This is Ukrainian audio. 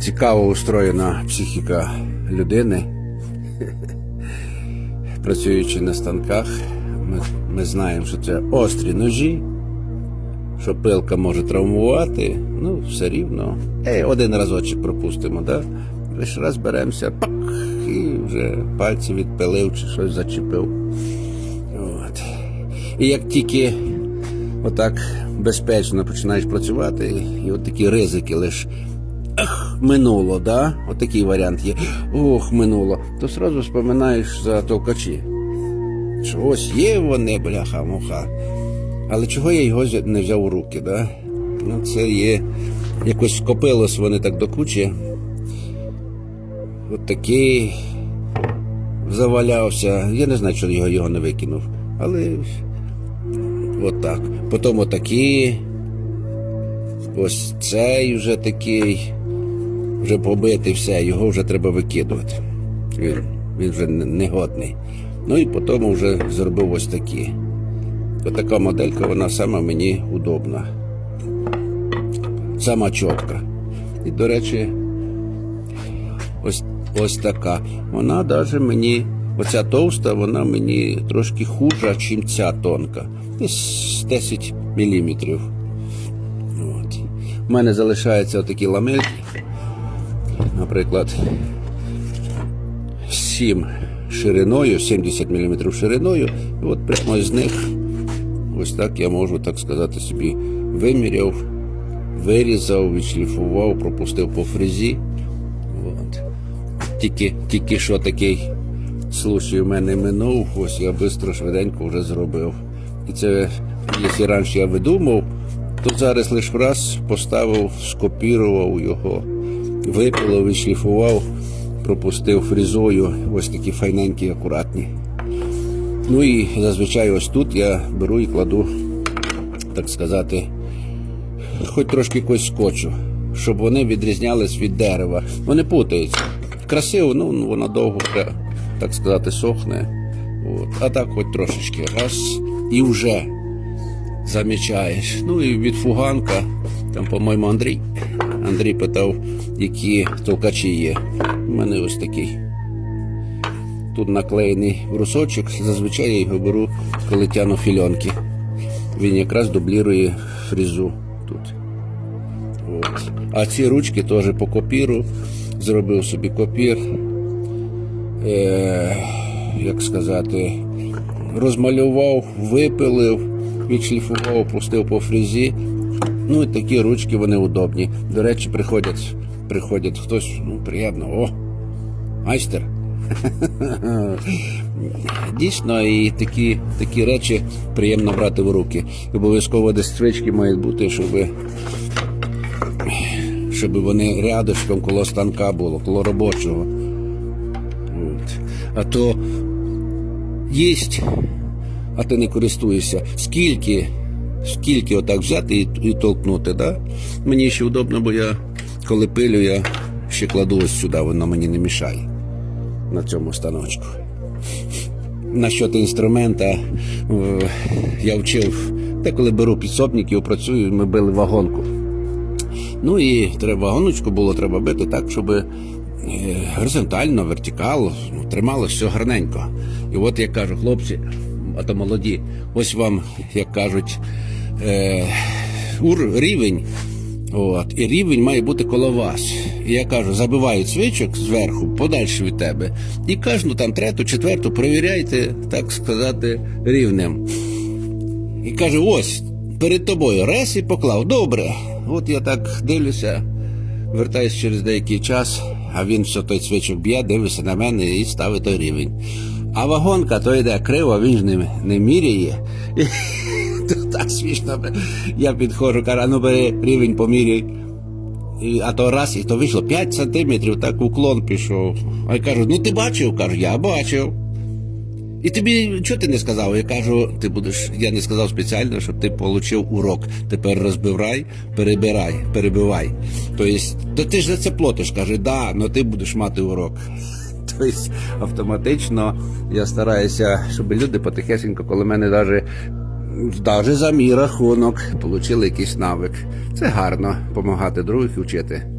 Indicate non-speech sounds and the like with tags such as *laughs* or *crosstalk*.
цікаво устроєна психіка людини. Працюючи на станках, ми, ми знаємо, що це острі ножі, що пилка може травмувати, ну, все рівно. Ей, один разочок пропустимо, да? лише раз беремося, пак, і вже пальці відпилив чи щось зачепив. От. І як тільки отак безпечно починаєш працювати, і от такі ризики лише Ах, минуло, да? От такий варіант є. Ох, минуло. То сразу споминаєш за толкачі. Що ось є вони, бляха-муха. Але чого я його не взяв у руки, да? Ну, це є. Якось скопилось вони так до кучі. От такий завалявся. Я не знаю, що його, його не викинув. Але от так. Потім отакий. Ось цей вже такий, вже побитий все, його вже треба викидувати. Він, він вже негодний. Ну і потім вже зробив ось такі. Отака моделька, вона сама мені удобна. Сама чітка. І, до речі, ось, ось така. Вона навіть мені, оця товста, вона мені трошки хужа, ніж ця тонка. Десь 10 міліметрів. У мене залишаються такі ламельки. Наприклад, 7 шириною, 70 мм шириною. І от прямо з них ось так я можу, так сказати, собі виміряв, вирізав, відшліфував, пропустив по фрезі. От. Тільки, тільки що такий случай у мене минув, ось я швидко, швиденько вже зробив. І це, якщо раніше я видумав, то зараз лише раз поставив, скопірував його, випилив, відшліфував, пропустив фрізою, ось такі файненькі, акуратні. Ну і зазвичай ось тут я беру і кладу, так сказати, хоч трошки якось скотчу, щоб вони відрізнялись від дерева. Вони путаються. Красиво, ну воно довго, так сказати, сохне. От. А так хоч трошечки раз і вже замічаєш. Ну і від фуганка, там, по-моєму, Андрій. Андрій питав, які толкачі є. У мене ось такий. Тут наклеєний брусочок. Зазвичай я його беру, коли тяну фільонки. Він якраз дублірує фрізу тут. От. А ці ручки теж по копіру. Зробив собі копір. Е, як сказати, розмалював, випилив, відшліфував, пустив по фрезі. Ну і такі ручки вони удобні. До речі, приходять, приходять хтось, ну, приємно, о, майстер. *laughs* Дійсно, і такі, такі речі приємно брати в руки. Обов'язково десь стрічки мають бути, щоб, щоб вони рядочком коло станка було, коло робочого. От. А то їсть, а ти не користуєшся. Скільки, скільки отак взяти і, і толкнути, да? Мені ще удобно, бо я коли пилю, я ще кладу ось сюди, воно мені не мішає на цьому станочку. Насчет інструмента е, я вчив, те, коли беру підсобників, працюю, ми били вагонку. Ну і треба вагоночку було треба бити так, щоб е, горизонтально, вертикально, ну, трималося все гарненько. І от я кажу, хлопці, а то молоді, ось вам, як кажуть, е, ур, рівень. От, і рівень має бути коло вас. І я кажу, забивають свічок зверху, подальше від тебе, і кожну там трету, четверту перевіряйте, так сказати, рівнем. І каже: ось, перед тобою раз і поклав. Добре. От я так дивлюся, вертаюсь через деякий час, а він все той свічок б'є, дивиться на мене і ставить той рівень. А вагонка то йде криво, він ж не, не міряє. Смішно. Я підходжу, кажу, а ну бери рівень поміряй. А то раз, і то вийшло 5 сантиметрів, так уклон пішов. А я кажу, ну ти бачив? Кажу, я бачив. І тобі чого ти не сказав? Я кажу, ти будеш, я не сказав спеціально, щоб ти отримав урок. Тепер розбирай, перебирай, перебивай. Тобто, то ти ж за це платиш, каже, да, але ти будеш мати урок. *laughs* Тобто автоматично я стараюся, щоб люди потихесенько, коли мене навіть навіть за мій рахунок отримали якийсь навик. Це гарно допомагати других вчити.